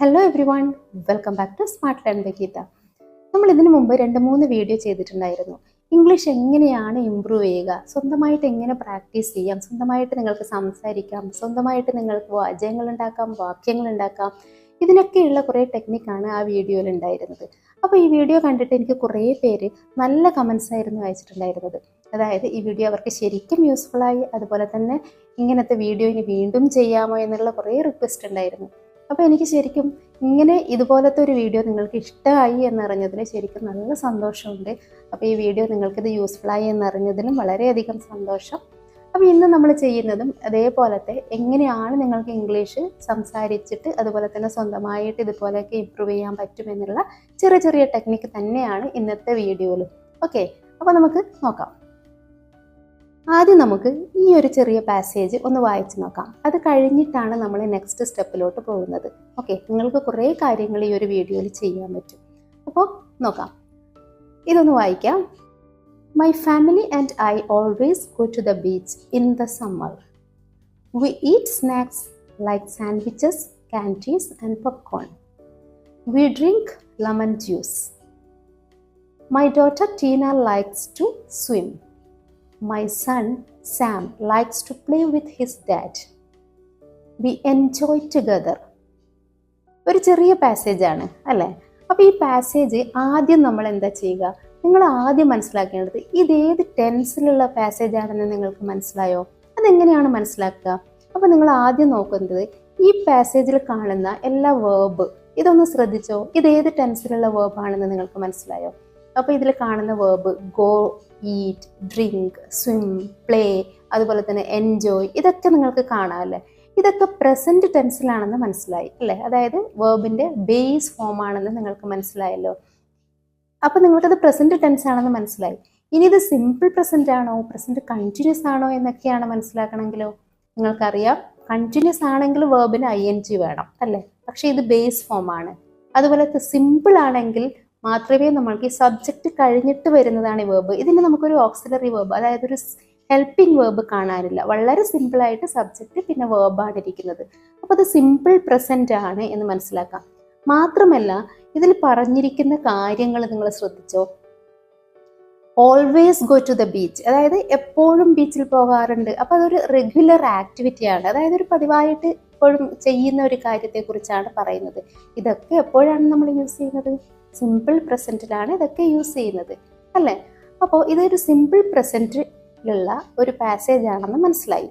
Hello everyone welcome back to smart learn ബഗീത നമ്മൾ ഇതിനു മുമ്പ് രണ്ട് മൂന്ന് വീഡിയോ ചെയ്തിട്ടുണ്ടായിരുന്നു. ഇംഗ്ലീഷ് എങ്ങനെയാണ് ഇമ്പ്രൂവ് ചെയ്യുക? സ്വന്തമായിട്ട് എങ്ങനെ പ്രാക്ടീസ് ചെയ്യാം? സ്വന്തമായിട്ട് നിങ്ങൾക്ക് സംസാരിക്കാം? സ്വന്തമായിട്ട് നിങ്ങൾക്ക് വാചകങ്ങൾ ഉണ്ടാക്കാം വാക്യങ്ങൾ ഉണ്ടാക്കാം ഇതിനൊക്കെയുള്ള കുറേ ടെക്നിക്കാണ് ആ വീഡിയോയിൽ ഉണ്ടായിരുന്നത്. അപ്പോൾ ഈ വീഡിയോ കണ്ടിട്ട് എനിക്ക് കുറേ പേര് നല്ല കമൻസ് ആയിരുന്നു അയച്ചിട്ടുണ്ടായിരുന്നത്. അതായത് ഈ വീഡിയോ അവർക്ക് ശരിക്കും യൂസ്ഫുള്ളായി അതുപോലെ തന്നെ ഇങ്ങനത്തെ വീഡിയോ ഇനി വീണ്ടും ചെയ്യാമോ എന്നുള്ള കുറേ റിക്വസ്റ്റ് ഉണ്ടായിരുന്നു. അപ്പോൾ എനിക്ക് ശരിക്കും ഇങ്ങനെ ഇതുപോലത്തെ ഒരു വീഡിയോ നിങ്ങൾക്ക് ഇഷ്ടമായി എന്നറിഞ്ഞതിൽ ശരിക്കും നല്ല സന്തോഷമുണ്ട്. അപ്പോൾ ഈ വീഡിയോ നിങ്ങൾക്കിത് യൂസ്ഫുള്ളായി എന്നറിഞ്ഞതിലും വളരെയധികം സന്തോഷം. അപ്പോൾ ഇന്ന് നമ്മൾ ചെയ്യുന്നതും അതേപോലത്തെ എങ്ങനെയാണ് നിങ്ങൾക്ക് ഇംഗ്ലീഷ് സംസാരിച്ചിട്ട് അതുപോലെ തന്നെ സ്വന്തമായിട്ട് ഇതുപോലെയൊക്കെ ഇമ്പ്രൂവ് ചെയ്യാൻ പറ്റുമെന്നുള്ള ചെറിയ ചെറിയ ടെക്നിക്ക് തന്നെയാണ് ഇന്നത്തെ വീഡിയോയിൽ ഓക്കെ അപ്പോൾ നമുക്ക് നോക്കാം. ആദ്യം നമുക്ക് ഈ ഒരു ചെറിയ പാസേജ് ഒന്ന് വായിച്ചു നോക്കാം. അത് കഴിഞ്ഞിട്ടാണ് നമ്മൾ നെക്സ്റ്റ് സ്റ്റെപ്പിലോട്ട് പോകുന്നത്. ഓക്കെ നിങ്ങൾക്ക് കുറേ കാര്യങ്ങൾ ഈ ഒരു വീഡിയോയിൽ ചെയ്യാൻ പറ്റും. അപ്പോൾ നോക്കാം. ഇതൊന്ന് വായിക്കാം. My family and I always go to the beach in the summer we eat snacks like sandwiches candies and popcorn we drink lemon juice my daughter Tina likes to swim My son Sam likes to play with his dad. We enjoy together ഒരു ചെറിയ passage ആണ് അല്ലേ? അപ്പോൾ ഈ passage ആദ്യം നമ്മൾ എന്താ ചെയ്യുക? നിങ്ങൾ ആദ്യം മനസ്സിലാക്കേണ്ടത് ഇത് ഏത് ടെൻസിലുള്ള പാസേജ് ആണെന്ന് നിങ്ങൾക്ക് മനസ്സിലായോ? അതെങ്ങനെയാണ് മനസ്സിലാക്കുക? അപ്പോൾ നിങ്ങൾ ആദ്യം നോക്കുന്നത് ഈ പാസേജിൽ കാണുന്ന എല്ലാ വേർബ് ഇതൊന്ന് ശ്രദ്ധിച്ചോ? ഇത് ഏത് ടെൻസിലുള്ള വേർബാണെന്ന് നിങ്ങൾക്ക് മനസ്സിലായോ? അപ്പോൾ ഇതിൽ കാണുന്ന verb go eat drink swim play അതുപോലെ തന്നെ എൻജോയ് ഇതൊക്കെ നിങ്ങൾക്ക് കാണാം അല്ലേ? ഇതൊക്കെ പ്രസന്റ് ടെൻസിലാണെന്ന് മനസ്സിലായി അല്ലേ? അതായത് വേർബിന്റെ ബേസ് ഫോം ആണെന്ന് നിങ്ങൾക്ക് മനസ്സിലായല്ലോ. അപ്പോൾ നിങ്ങൾക്കത് പ്രസന്റ് ടെൻസ് ആണെന്ന് മനസ്സിലായി. ഇനി ഇത് സിമ്പിൾ പ്രസന്റ് ആണോ? പ്രസന്റ് കണ്ടിന്യൂസ് ആണോ എന്നൊക്കെയാണ് മനസ്സിലാക്കണമെങ്കിലോ നിങ്ങൾക്കറിയാം കണ്ടിന്യൂസ് ആണെങ്കിൽ വേർബിന് ഐ എൻ ജി വേണം അല്ലേ? പക്ഷേ ഇത് ബേസ് ഫോം ആണ്. അതുപോലെ സിമ്പിൾ ആണെങ്കിൽ മാത്രമേ നമ്മൾക്ക് ഈ സബ്ജക്റ്റ് കഴിഞ്ഞിട്ട് വരുന്നതാണ് ഈ വേർബ് ഇതിന് നമുക്കൊരു ഓക്സിലറി വേർബ് അതായത് ഒരു ഹെൽപ്പിംഗ് വേർബ് കാണാനില്ല വളരെ സിമ്പിളായിട്ട് സബ്ജക്റ്റ് പിന്നെ വേർബാണ് ഇരിക്കുന്നത്. അപ്പോൾ അത് സിമ്പിൾ പ്രസന്റ് ആണ് എന്ന് മനസ്സിലാക്കാം. മാത്രമല്ല ഇതിൽ പറഞ്ഞിരിക്കുന്ന കാര്യങ്ങൾ നിങ്ങൾ ശ്രദ്ധിച്ചോ? Always go to the beach അതായത് എപ്പോഴും ബീച്ചിൽ പോകാറുണ്ട്. അപ്പോൾ അതൊരു റെഗുലർ ആക്ടിവിറ്റിയാണ് അതായത് ഒരു പതിവായിട്ട് എപ്പോഴും ചെയ്യുന്ന ഒരു കാര്യത്തെക്കുറിച്ചാണ് പറയുന്നത്. ഇതൊക്കെ എപ്പോഴാണ് നമ്മൾ യൂസ് ചെയ്യുന്നത്? സിമ്പിൾ പ്രസന്റിലാണ് ഇതൊക്കെ യൂസ് ചെയ്യുന്നത് അല്ലേ? അപ്പോൾ ഇതൊരു സിമ്പിൾ പ്രസന്റിലുള്ള ഒരു പാസേജ് ആണെന്ന് മനസ്സിലായി.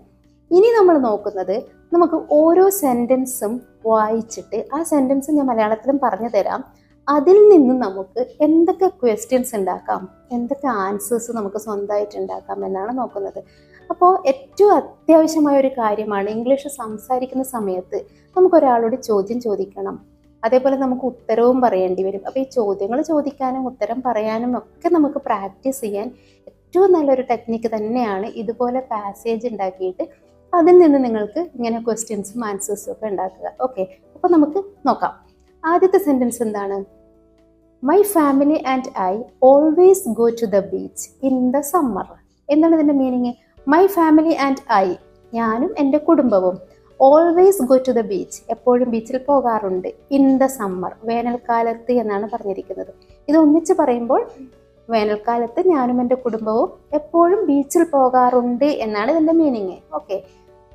ഇനി നമ്മൾ നോക്കുന്നത് നമുക്ക് ഓരോ സെന്റൻസും വായിച്ചിട്ട് ആ സെന്റൻസ് ഞാൻ മലയാളത്തിലും പറഞ്ഞു തരാം. അതിൽ നിന്ന് നമുക്ക് എന്തൊക്കെ ക്വസ്റ്റ്യൻസ് ഉണ്ടാക്കാം എന്തൊക്കെ ആൻസേഴ്സ് നമുക്ക് സ്വന്തമായിട്ട് ഉണ്ടാക്കാം എന്നാണ് നോക്കുന്നത്. അപ്പോൾ ഏറ്റവും അത്യാവശ്യമായ ഒരു കാര്യമാണ് ഇംഗ്ലീഷ് സംസാരിക്കുന്ന സമയത്ത് നമുക്കൊരാളോട് ചോദ്യം ചോദിക്കണം. അതേപോലെ നമുക്ക് ഉത്തരവും പറയേണ്ടി വരും. അപ്പോൾ ഈ ചോദ്യങ്ങൾ ചോദിക്കാനും ഉത്തരം പറയാനും ഒക്കെ നമുക്ക് പ്രാക്ടീസ് ചെയ്യാൻ ഏറ്റവും നല്ലൊരു ടെക്നിക്ക് തന്നെയാണ് ഇതുപോലെ പാസേജ് ഉണ്ടാക്കിയിട്ട് അതിൽ നിന്ന് നിങ്ങൾക്ക് ഇങ്ങനെ ക്വസ്റ്റ്യൻസും ആൻസേഴ്സും ഒക്കെ ഉണ്ടാക്കുക. ഓക്കെ അപ്പോൾ നമുക്ക് നോക്കാം. ആദ്യത്തെ സെന്റൻസ് എന്താണ്? My family and I always go to the beach in the summer എന്താണ് ഇതിന്റെ meaning my family and I ഞാനും എന്റെ കുടുംബവും always go to the beach എപ്പോഴും ബീച്ചിൽ പോകാറുണ്ട്. ഇൻ ദ സമ്മർ വേനൽക്കാലത്ത് എന്നാണ് പറഞ്ഞിരിക്കുന്നത്. ഇത് ഒന്നിച്ച് പറയുമ്പോൾ വേനൽക്കാലത്ത് ഞാനും എന്റെ കുടുംബവും എപ്പോഴും ബീച്ചിൽ പോകാറുണ്ട് എന്നാണ് ഇതിന്റെ മീനിങ് ഓക്കെ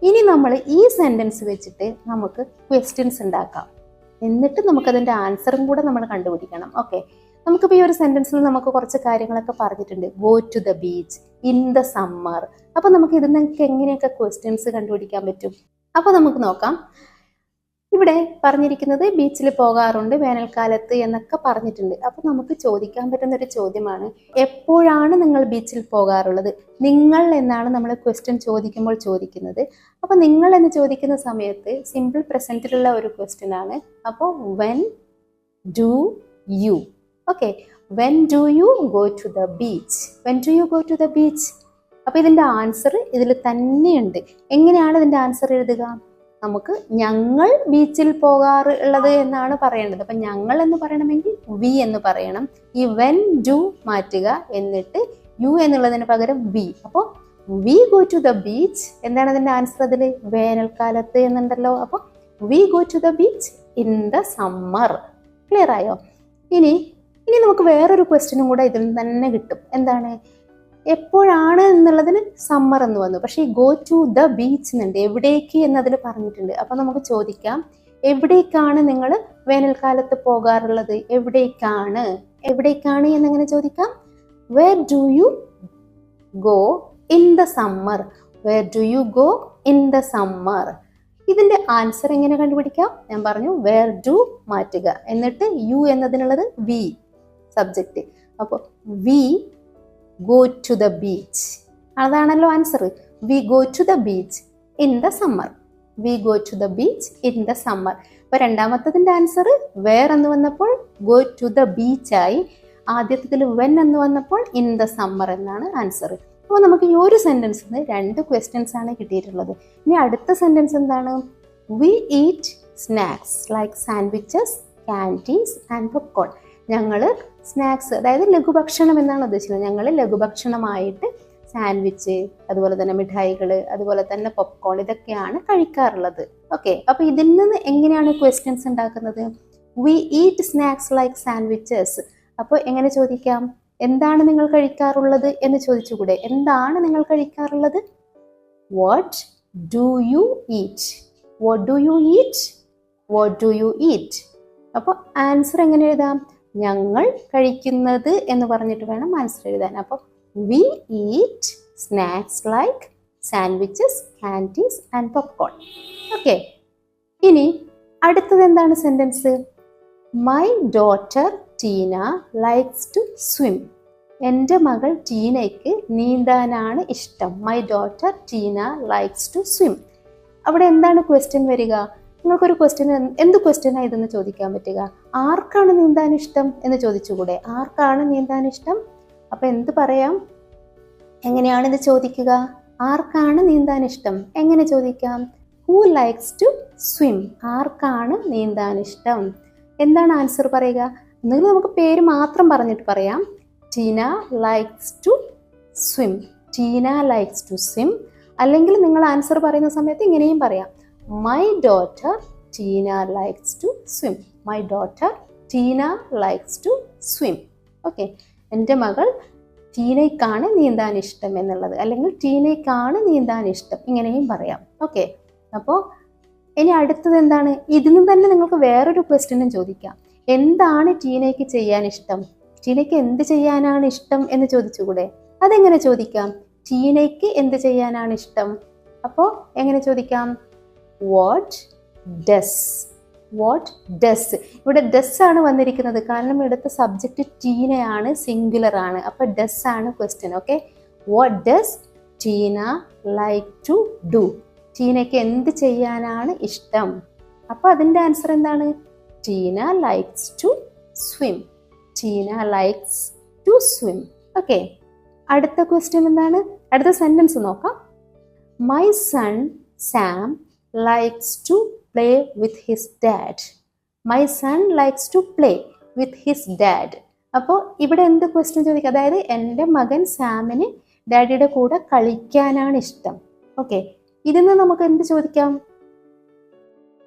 ഇനി നമ്മൾ ഈ സെന്റൻസ് വെച്ചിട്ട് നമുക്ക് ക്വസ്റ്റ്യൻസ് ഉണ്ടാക്കാം. എന്നിട്ട് നമുക്കതിന്റെ ആൻസറും കൂടെ നമ്മൾ കണ്ടുപിടിക്കണം. ഓക്കെ നമുക്കിപ്പോൾ ഈ ഒരു സെന്റൻസിൽ നമുക്ക് കുറച്ച് കാര്യങ്ങളൊക്കെ പറഞ്ഞിട്ടുണ്ട്. Go to the beach in the summer അപ്പോൾ നമുക്ക് ഇതിൽ നിന്നൊക്കെ എങ്ങനെയൊക്കെ ക്വസ്റ്റ്യൻസ് കണ്ടുപിടിക്കാൻ പറ്റും? അപ്പോൾ നമുക്ക് നോക്കാം. ഇവിടെ പറഞ്ഞിരിക്കുന്നത് ബീച്ചിൽ പോകാറുണ്ട് വേനൽക്കാലത്ത് എന്നൊക്കെ പറഞ്ഞിട്ടുണ്ട്. അപ്പോൾ നമുക്ക് ചോദിക്കാൻ പറ്റുന്ന ഒരു ചോദ്യമാണ് എപ്പോഴാണ് നിങ്ങൾ ബീച്ചിൽ പോകാറുള്ളത്? നിങ്ങൾ എന്നാണ് നമ്മൾ ക്വസ്റ്റ്യൻ ചോദിക്കുമ്പോൾ ചോദിക്കുന്നത്. അപ്പോൾ നിങ്ങൾ എന്ന് ചോദിക്കുന്ന സമയത്ത് സിമ്പിൾ പ്രസന്റിലുള്ള ഒരു ക്വസ്റ്റ്യൻ ആണ്. അപ്പോൾ when do you okay when do you go to the beach when do you go to the beach അപ്പോൾ ഇതിന്റെ ആൻസർ ഇതിൽ തന്നെയുണ്ട്. എങ്ങനെയാണ് ഇതിന്റെ ആൻസർ എഴുതുക? നമുക്ക് ഞങ്ങൾ ബീച്ചിൽ പോകാറ് ഉള്ളത് എന്നാണ് പറയേണ്ടത്. അപ്പം ഞങ്ങൾ എന്ന് പറയണമെങ്കിൽ വി എന്ന് പറയണം. ഈ വെൻ ഡു മാറ്റുക എന്നിട്ട് യു എന്നുള്ളതിന് പകരം വി അപ്പോൾ we go to the beach എന്താണ് അതിന്റെ ആൻസർ അതിൽ വേനൽക്കാലത്ത് എന്നുണ്ടല്ലോ. അപ്പോൾ we go to the beach in the summer clear ആയോ? ഇനി ഇനി നമുക്ക് വേറൊരു ക്വസ്റ്റ്യനും കൂടെ ഇതിൽ തന്നെ കിട്ടും. എന്താണ്? എപ്പോഴാണ് എന്നുള്ളതിന് സമ്മർ എന്ന് വന്നു. പക്ഷേ ഗോ ടു ദ ബീച്ച് എന്നുണ്ട് എവിടേക്ക് എന്നതിൽ പറഞ്ഞിട്ടുണ്ട്. അപ്പം നമുക്ക് ചോദിക്കാം എവിടേക്കാണ് നിങ്ങൾ വേനൽക്കാലത്ത് പോകാറുള്ളത്? എവിടേക്കാണ്? എവിടേക്കാണ് എന്നങ്ങനെ ചോദിക്കാം. Where do you go in the summer where do you go in the summer ഇതിന്റെ ആൻസർ എങ്ങനെ കണ്ടുപിടിക്കാം? ഞാൻ പറഞ്ഞു വേർ ഡു മാറ്റുക. എന്നിട്ട് യു എന്നതിനുള്ളത് വി സബ്ജക്റ്റ് അപ്പോൾ we go to the beach അതാണല്ലോ answer we go to the beach in the summer we go to the beach in the summer അപ്പോൾ രണ്ടാമത്തതിന്റെ ആൻസർ വേർ എന്ന് വന്നപ്പോൾ ഗോ ടു ദ ബീച്ചായി ആദ്യത്തിൽ വെൻ എന്ന് വന്നപ്പോൾ ഇൻ ദ സമ്മർ എന്നാണ് answer അപ്പോൾ നമുക്ക് ഈ ഒരു സെന്റൻസിൽ നിന്ന് രണ്ട് ക്വസ്റ്റ്യൻസ് ആണ് കിട്ടിയിട്ടുള്ളത്. ഇനി അടുത്ത സെന്റൻസ് എന്താണ്? We eat snacks like sandwiches candies and popcorn ഞങ്ങൾ സ്നാക്സ് അതായത് ലഘുഭക്ഷണം എന്നാണ് ഉദ്ദേശിക്കുന്നത്. ഞങ്ങൾ ലഘുഭക്ഷണമായിട്ട് സാൻഡ്വിച്ച് അതുപോലെ തന്നെ മിഠായികൾ അതുപോലെ തന്നെ പോപ്കോൺ ഇതൊക്കെയാണ് കഴിക്കാറുള്ളത്. ഓക്കെ അപ്പോൾ ഇതിൽ നിന്ന് എങ്ങനെയാണ് ക്വസ്റ്റ്യൻസ് ഉണ്ടാക്കുന്നത്? We eat snacks like sandwiches അപ്പോൾ എങ്ങനെ ചോദിക്കാം? എന്താണ് നിങ്ങൾ കഴിക്കാറുള്ളത് എന്ന് ചോദിച്ചുകൂടെ. എന്താണ് നിങ്ങൾ കഴിക്കാറുള്ളത്? What do you eat what do you eat what do you eat അപ്പോൾ ആൻസർ എങ്ങനെ എഴുതാം? ഞങ്ങൾ കഴിക്കുന്നത് എന്ന് പറഞ്ഞിട്ട് വേണം ആൻസർ എഴുതാൻ. അപ്പോൾ we eat snacks like sandwiches candies and popcorn okay ഇനി അടുത്തത് എന്താണ് sentence my daughter Tina likes to swim എന്റെ മകൾ ടീനയ്ക്ക് നീന്താനാണ് ഇഷ്ടം. My daughter Tina likes to swim അവിടെ എന്താണ് ക്വസ്റ്റ്യൻ വരിക? നിങ്ങൾക്കൊരു ക്വസ്റ്റ്യൻ എന്ത് ക്വസ്റ്റ്യനാണ് ഇതെന്ന് ചോദിക്കാൻ പറ്റുക? ആർക്കാണ് നീന്താൻ ഇഷ്ടം എന്ന് ചോദിച്ചുകൂടെ? ആർക്കാണ് നീന്താൻ ഇഷ്ടം അപ്പം എന്ത് പറയാം? എങ്ങനെയാണ് ഇത് ചോദിക്കുക? ആർക്കാണ് നീന്താൻ ഇഷ്ടം എങ്ങനെ ചോദിക്കാം? ഹൂ ലൈക്സ് ടു സ്വിം ആർക്കാണ് നീന്താൻ ഇഷ്ടം എന്താണ് ആൻസർ പറയുക? എന്നെങ്കിൽ നമുക്ക് പേര് മാത്രം പറഞ്ഞിട്ട് പറയാം. Tina likes to swim Tina likes to swim അല്ലെങ്കിൽ നിങ്ങൾ ആൻസർ പറയുന്ന സമയത്ത് ഇങ്ങനെയും പറയാം. My daughter Tina likes to swim my daughter Tina likes to swim okay എന്റെ മകൾ ടീനയ്ക്കാണ് നീന്താൻ ഇഷ്ടം എന്നുള്ളത്. അല്ലെങ്കിൽ ടീനയ്ക്കാണ് നീന്താൻ ഇഷ്ടം ഇങ്ങനെയും പറയാം. ഓക്കെ അപ്പോൾ ഇനി അടുത്തത് എന്താണ്? ഇതിൽ നിന്ന് തന്നെ നിങ്ങൾക്ക് വേറൊരു ക്വസ്റ്റ്യനും ചോദിക്കാം. എന്താണ് ടീനയ്ക്ക് ചെയ്യാൻ ഇഷ്ടം? ടീനയ്ക്ക് എന്ത് ചെയ്യാനാണ് ഇഷ്ടം എന്ന് ചോദിച്ചുകൂടെ? അതെങ്ങനെ ചോദിക്കാം? ടീനയ്ക്ക് എന്ത് ചെയ്യാനാണ് ഇഷ്ടം? അപ്പോൾ എങ്ങനെ ചോദിക്കാം? വാട്ട് ഡസ് വാട്ട് ഡസ് ഇവിടെ ഡസ് ആണ് വന്നിരിക്കുന്നത്. കാരണം ഇവിടുത്തെ സബ്ജക്റ്റ് ടീനയാണ് സിംഗുലർ ആണ്. അപ്പോൾ ഡസ് ആണ് question okay what does Tina like to do ടീനയ്ക്ക് എന്ത് ചെയ്യാനാണ് ഇഷ്ടം? അപ്പോൾ അതിന്റെ ആൻസർ എന്താണ്? Tina likes to swim Tina likes to swim okay അടുത്ത ക്വസ്റ്റ്യൻ എന്താണ്? അടുത്ത സെന്റൻസ് നോക്കാം. My son Sam likes to play with his dad my son likes to play with his dad അപ്പോൾ ഇവിടെ എന്ത് ക്വസ്റ്റ്യൻ ചോദിക്കുക അതായത് എന്റെ മകൻ സാമിന് ഡാഡിയുടെ കൂടെ കളിക്കാനാണ് ഇഷ്ടം. ഓക്കെ ഇതിന്ന് നമുക്ക് എന്ത് ചോദിക്കാം?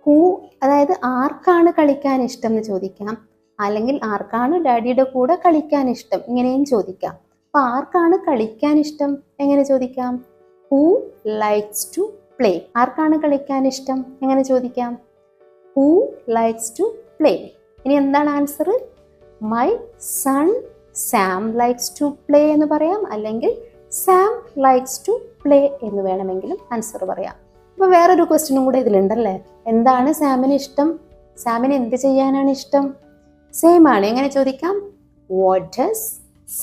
ഹൂ അതായത് ആർക്കാണ് കളിക്കാൻ ഇഷ്ടം എന്ന് ചോദിക്കാം. അല്ലെങ്കിൽ ആർക്കാണ് ഡാഡിയുടെ കൂടെ കളിക്കാൻ ഇഷ്ടം? ഇങ്ങനെയും ചോദിക്കാം. അപ്പൊ ആർക്കാണ് കളിക്കാൻ ഇഷ്ടം? എങ്ങനെ ചോദിക്കാം? ഹൂ ലൈക്സ് ടു പ്ലേ ആർക്കാണ് കളിക്കാൻ ഇഷ്ടം? എങ്ങനെ ചോദിക്കാം? ഹൂ ലൈക്സ് ടു പ്ലേ ഇനി എന്താണ് answer my son Sam likes to play എന്ന് പറയാം. അല്ലെങ്കിൽ സാം ലൈക്സ് ടു പ്ലേ എന്ന് വേണമെങ്കിലും ആൻസർ പറയാം. അപ്പോൾ വേറൊരു ക്വസ്റ്റ്യനും കൂടെ ഇതിലുണ്ടല്ലേ? എന്താണ് സാമിന് ഇഷ്ടം? സാമിന് എന്ത് ചെയ്യാനാണ് ഇഷ്ടം? സെയിം ആണ്. എങ്ങനെ ചോദിക്കാം? What does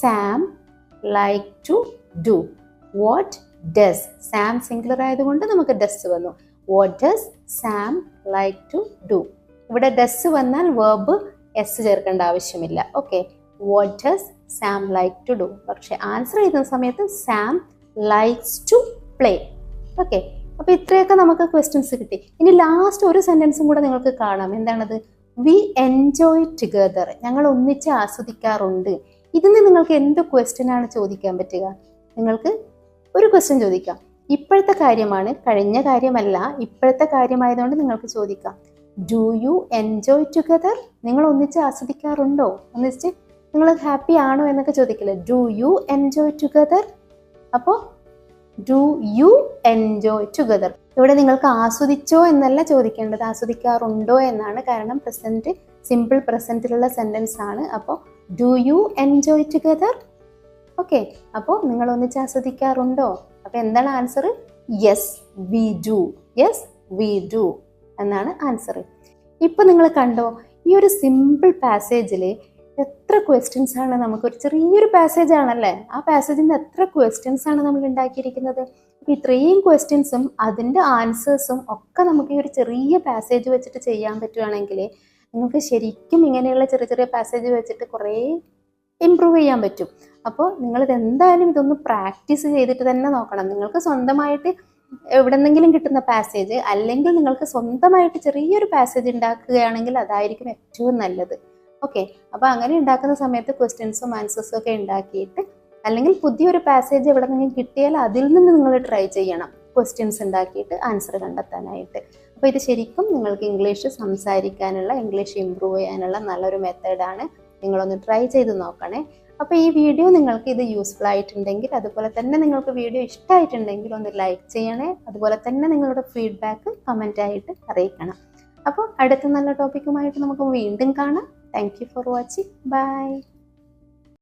Sam like to do what does Sam singular ആയതുകൊണ്ട് നമുക്ക് ഡസ് വന്നു. What does Sam like to do ഇവിടെ ഡസ് വന്നാൽ വേർബ് എസ് ചേർക്കേണ്ട ആവശ്യമില്ല. Okay what does Sam like to do പക്ഷെ ആൻസർ ചെയ്യുന്ന സമയത്ത് Sam likes to play okay അപ്പോൾ ഇത്രയൊക്കെ നമുക്ക് ക്വസ്റ്റ്യൻസ് കിട്ടി. ഇനി ലാസ്റ്റ് ഒരു സെന്റൻസും കൂടെ നിങ്ങൾക്ക് കാണാം. എന്താണത്? വി എൻജോയ് ടുഗദർ ഞങ്ങൾ ഒന്നിച്ച് ആസ്വദിക്കാറുണ്ട്. ഇതിന് നിങ്ങൾക്ക് എന്ത് ക്വസ്റ്റ്യൻ ആണ് ചോദിക്കാൻ പറ്റുക? നിങ്ങൾക്ക് ഒരു ക്വസ്റ്റ്യൻ ചോദിക്കാം. ഇപ്പോഴത്തെ കാര്യമാണ് കഴിഞ്ഞ കാര്യമല്ല ഇപ്പോഴത്തെ കാര്യമായതുകൊണ്ട് നിങ്ങൾക്ക് ചോദിക്കാം. ഡു യു എൻജോയ് ടുഗദർ നിങ്ങൾ ഒന്നിച്ച് ആസ്വദിക്കാറുണ്ടോ? ഒന്നിച്ച് നിങ്ങൾ ഹാപ്പി ആണോ എന്നൊക്കെ ചോദിക്കില്ല? ഡു യു എൻജോയ് ടുഗദർ അപ്പോൾ ഡു യു എൻജോയ് ടുഗദർ ഇവിടെ നിങ്ങൾക്ക് ആസ്വദിച്ചോ എന്നല്ല ചോദിക്കേണ്ടത് ആസ്വദിക്കാറുണ്ടോ എന്നാണ്. കാരണം പ്രസന്റ് സിമ്പിൾ പ്രസന്റിലുള്ള സെന്റൻസ് ആണ്. അപ്പോൾ do you enjoy together okay അപ്പോൾ നിങ്ങൾ ഒന്നിച്ച് ആസ്വദിക്കാറുണ്ടോ? അപ്പോൾ എന്താണ് answer yes we do yes we do എന്നാണ് ആൻസർ ഇപ്പോൾ നിങ്ങൾ കണ്ടോ ഈ ഒരു സിമ്പിൾ പാസേജിൽ എത്ര ക്വസ്റ്റ്യൻസ് ആണ് നമുക്ക് ഒരു ചെറിയൊരു പാസേജ് ആണല്ലേ? ആ പാസേജിൽ നിന്ന് എത്ര ക്വസ്റ്റ്യൻസ് ആണ് നമ്മൾ ഉണ്ടാക്കിയിരിക്കുന്നത്? അപ്പോൾ ഇത്രയും ക്വസ്റ്റ്യൻസും അതിന്റെ ആൻസേഴ്സും ഒക്കെ നമുക്ക് ഈ ഒരു ചെറിയ പാസേജ് വെച്ചിട്ട് ചെയ്യാൻ പറ്റുവാണെങ്കിൽ നിങ്ങൾക്ക് ശരിക്കും ഇങ്ങനെയുള്ള ചെറിയ ചെറിയ പാസേജ് വെച്ചിട്ട് കുറേ ഇമ്പ്രൂവ് ചെയ്യാൻ പറ്റും. അപ്പോൾ നിങ്ങൾ എന്തായാലും ഇതൊന്ന് പ്രാക്ടീസ് ചെയ്തിട്ട് തന്നെ നോക്കണം. നിങ്ങൾക്ക് സ്വന്തമായിട്ട് എവിടെന്നെങ്കിലും കിട്ടുന്ന പാസേജ് അല്ലെങ്കിൽ നിങ്ങൾക്ക് സ്വന്തമായിട്ട് ചെറിയൊരു പാസേജ് ഉണ്ടാക്കുകയാണെങ്കിൽ അതായിരിക്കും ഏറ്റവും നല്ലത്. ഓക്കെ അപ്പോൾ അങ്ങനെ ഉണ്ടാക്കുന്ന സമയത്ത് ക്വസ്റ്റ്യൻസും ആൻസേഴ്സും ഒക്കെ ഉണ്ടാക്കിയിട്ട് അല്ലെങ്കിൽ പുതിയൊരു പാസേജ് എവിടെ നിന്നെങ്കിലും കിട്ടിയാൽ അതിൽ നിന്ന് നിങ്ങൾ ട്രൈ ചെയ്യണം. ക്വസ്റ്റ്യൻസ് ഉണ്ടാക്കിയിട്ട് ആൻസർ കണ്ടെത്താനായിട്ട്. അപ്പോൾ ഇത് ശരിക്കും നിങ്ങൾക്ക് ഇംഗ്ലീഷ് സംസാരിക്കാനുള്ള ഇംഗ്ലീഷ് ഇമ്പ്രൂവ് ചെയ്യാനുള്ള നല്ലൊരു മെത്തേഡാണ് നിങ്ങളൊന്ന് ട്രൈ ചെയ്ത് നോക്കണേ. അപ്പോൾ ഈ വീഡിയോ നിങ്ങൾക്ക് ഇത് യൂസ്ഫുൾ ആയിട്ടുണ്ടെങ്കിൽ അതുപോലെ തന്നെ നിങ്ങൾക്ക് വീഡിയോ ഇഷ്ടമായിട്ടുണ്ടെങ്കിൽ ഒന്ന് ലൈക്ക് ചെയ്യണേ അതുപോലെ തന്നെ നിങ്ങളുടെ ഫീഡ്ബാക്ക് കമന്റായിട്ട് അറിയിക്കണം. അപ്പോൾ അടുത്ത നല്ല ടോപ്പിക്കുമായിട്ട് നമുക്ക് വീണ്ടും കാണാം. Thank for watching bye